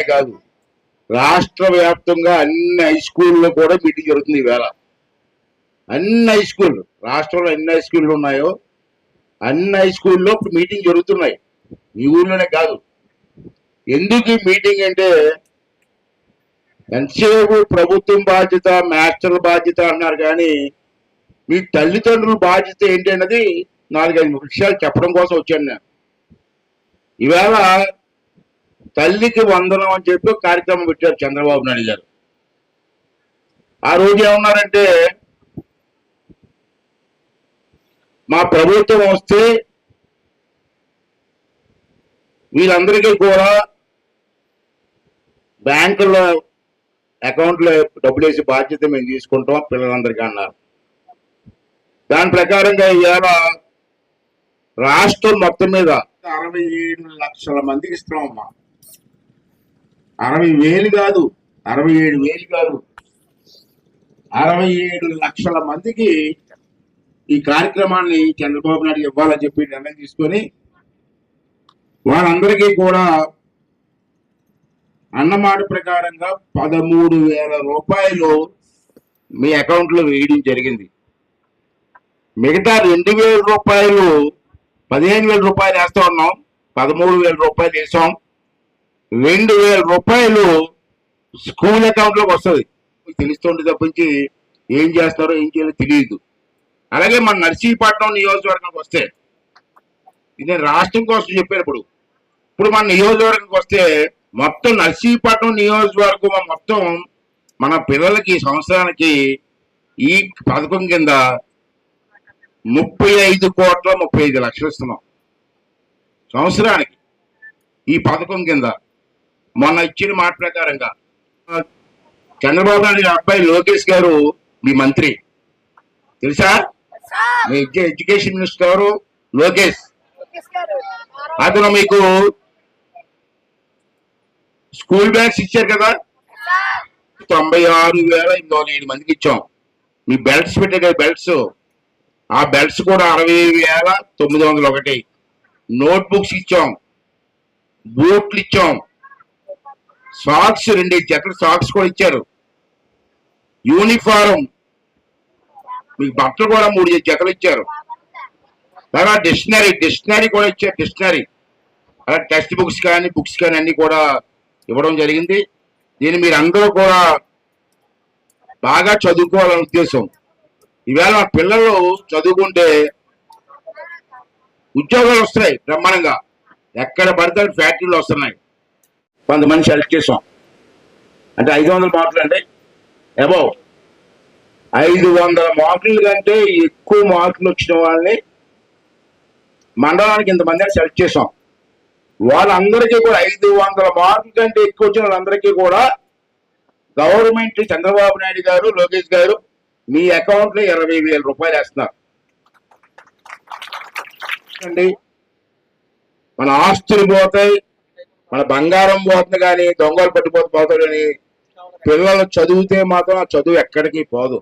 కాదు. రాష్ట్ర వ్యాప్తంగా అన్ని హై స్కూల్లో కూడా మీటింగ్ జరుగుతుంది ఈవేళ. అన్ని హై స్కూల్ రాష్ట్రంలో ఎన్ని హై స్కూళ్ళు ఉన్నాయో అన్ని హై స్కూల్లో ఇప్పుడు మీటింగ్ జరుగుతున్నాయి. ఈ ఊర్లోనే కాదు. ఎందుకు ఈ మీటింగ్ అంటే ఎంతసేపు ప్రభుత్వం బాధ్యత మాస్టర్ల బాధ్యత అన్నారు కానీ మీ తల్లిదండ్రుల బాధ్యత ఏంటి అన్నది నాలుగైదు విషయాలు చెప్పడం కోసం వచ్చాను నేను. ఈవేళ తల్లికి వందనం అని చెప్పి కార్యక్రమం పెట్టారు చంద్రబాబు నాయుడు గారు. ఆ రోజు ఏమన్నారంటే మా ప్రభుత్వం వస్తే వీళ్ళందరికీ కూడా బ్యాంకుల్లో అకౌంట్లో డబ్బులు వేసి బాధ్యత మేము తీసుకుంటాం పిల్లలందరికీ అన్నారు. దాని ప్రకారంగా ఇవాళ రాష్ట్రం మొత్తం మీద అరవై ఏడు లక్షల మందికి ఇస్తామమ్మా అరవై వేలు కాదు అరవై ఏడు వేలు కాదు. అరవై ఏడు లక్షల మందికి ఈ కార్యక్రమాన్ని చంద్రబాబు నాయుడు ఇవ్వాలని చెప్పి నిర్ణయం తీసుకొని వారందరికీ కూడా అన్నమాట ప్రకారంగా పదమూడు వేల రూపాయలు మీ అకౌంట్లో వేయడం జరిగింది. మిగతా రెండు వేల రూపాయలు పదిహేను వేల రూపాయలు వేస్తా ఉన్నాం. పదమూడు వేల రూపాయలు వేసాం. రెండు వేల రూపాయలు స్కూల్ అకౌంట్లోకి వస్తుంది. తెలుస్తుంది తప్పించి ఏం చేస్తారో ఏం చేయాలో తెలియదు. అలాగే మన నర్సీపట్నం నియోజకవర్గానికి వస్తే ఇది రాష్ట్రం కోసం చెప్పాను ఇప్పుడు ఇప్పుడు మన నియోజకవర్గానికి వస్తే మొత్తం నర్సీపట్నం నియోజకవర్గం మొత్తం మన పిల్లలకి సంవత్సరానికి ఈ పథకం కింద ముప్పై ఐదు కోట్ల ముప్పై ఐదు లక్షలు ఇస్తున్నాం. సంవత్సరానికి ఈ పథకం కింద మొన్న ఇచ్చిన మాట ప్రకారంగా చంద్రబాబు నాయుడు గారి అబ్బాయి లోకేష్ గారు మీ మంత్రి. తెలుసా? మీ ఎడ్యు- ఎడ్యుకేషన్ మినిస్టర్ గారు లోకేష్. అతను మీకు స్కూల్ బ్యాగ్స్ ఇచ్చారు కదా? తొంభై ఆరు వేల ఎనిమిది వందల ఏడు మందికి ఇచ్చాం. మీ బెల్ట్స్ పెట్టే కదా బెల్ట్స్? ఆ బెల్ట్స్ కూడా అరవై వేల తొమ్మిది వందల ఒకటి. నోట్ బుక్స్ ఇచ్చాం. బూట్లు ఇచ్చాం. సాక్స్ రెండు జతలు సాక్స్ కూడా ఇచ్చారు. యూనిఫారం మీకు బట్టలు కూడా మూడు జతలు ఇచ్చారు. తర్వాత డిక్షనరీ డిక్షనరీ కూడా ఇచ్చారు డిక్షనరీ అలా టెక్స్ట్ బుక్స్ కానీ బుక్స్ కానీ అన్ని కూడా ఇవ్వడం జరిగింది. దీన్ని మీరు అందరూ కూడా బాగా చదువుకోవాలనే ఉద్దేశం. ఈవేళ మా పిల్లలు చదువుకుంటే ఉద్యోగాలు వస్తున్నాయి బ్రహ్మాండంగా. ఎక్కడ పడితే ఫ్యాక్టరీలు వస్తున్నాయి. కొంతమంది సెలెక్ట్ చేసాం. అంటే ఐదు వందల మార్కులు అండి. అబౌవ్. ఐదు వందల మార్కుల కంటే ఎక్కువ మార్కులు వచ్చిన వాళ్ళని మండలానికి ఇంతమందిని సెలెక్ట్ చేసాం. వాళ్ళందరికీ కూడా ఐదు వందల మార్కుల కంటే ఎక్కువ వచ్చిన వాళ్ళందరికీ కూడా గవర్నమెంట్ చంద్రబాబు నాయుడు గారు లోకేష్ గారు మీ అకౌంట్లో ఇరవై వేల రూపాయలు వేస్తున్నారు. అండి. మన ఆస్తులు పోతాయి. మన బంగారం పోతుంది కానీ దొంగలు పట్టిపోతే పోతాడు కానీ పిల్లలు చదివితే మాత్రం ఆ చదువు ఎక్కడికి పోదు.